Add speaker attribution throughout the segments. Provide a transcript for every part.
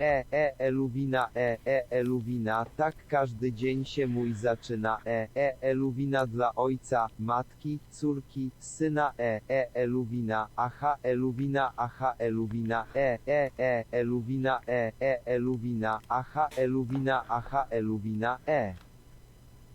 Speaker 1: E, e, eluwina, e, e, eluwina, tak każdy dzień się mój zaczyna, e, e, eluwina dla ojca, matki, córki, syna, e, e, eluwina, aha, eluwina, aha, eluwina, e, e, e, eluwina, e, e, eluwina, aha, eluwina, aha, eluwina, e.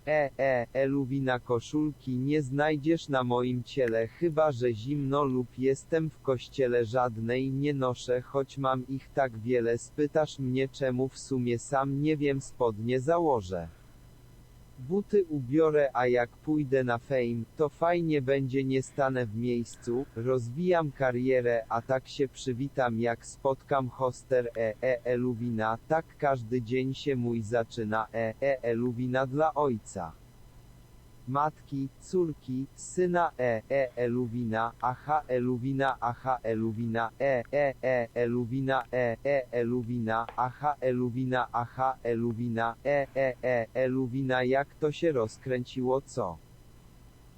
Speaker 1: E, e, eluwina koszulki nie znajdziesz na moim ciele chyba, że zimno lub jestem w kościele żadnej nie noszę, choć mam ich tak wiele spytasz mnie czemu w sumie sam nie wiem spodnie założę. Buty ubiorę, a jak pójdę na fame, to fajnie będzie nie stanę w miejscu, rozwijam karierę, a tak się przywitam jak spotkam hoster e, e, eluwina, tak każdy dzień się mój zaczyna, e, e, eluwina dla ojca. Matki, córki, syna, e, e, eluwina, aha, eluwina, aha, eluwina, e, e, e, eluwina, e, e, eluwina, aha, eluwina, aha, eluwina, e, e, e, eluwina, jak to się rozkręciło, co?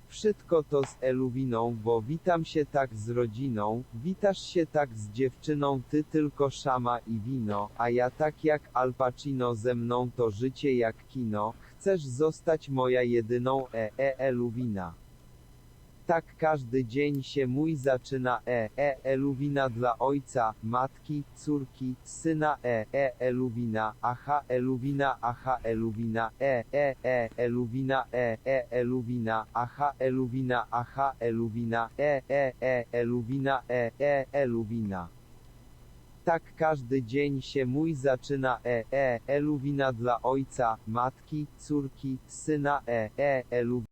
Speaker 1: Wszystko to z eluwiną, bo witam się tak z rodziną, witasz się tak z dziewczyną, ty tylko szama i wino, a ja tak jak Al Pacino ze mną to życie jak kino, chcesz zostać moja jedyną e, e, eluwina. Tak każdy dzień się mój zaczyna e, e, eluwina dla ojca, matki, córki, syna e, e, eluwina, aha, eluwina, aha, eluwina, e, e, e, eluwina, e, e, eluwina, aha, eluwina, aha, eluwina, e, e, e, eluwina, e, e, eluwina. Tak każdy dzień się mój zaczyna e, e, eluwina dla ojca, matki, córki, syna e, e, eluwina.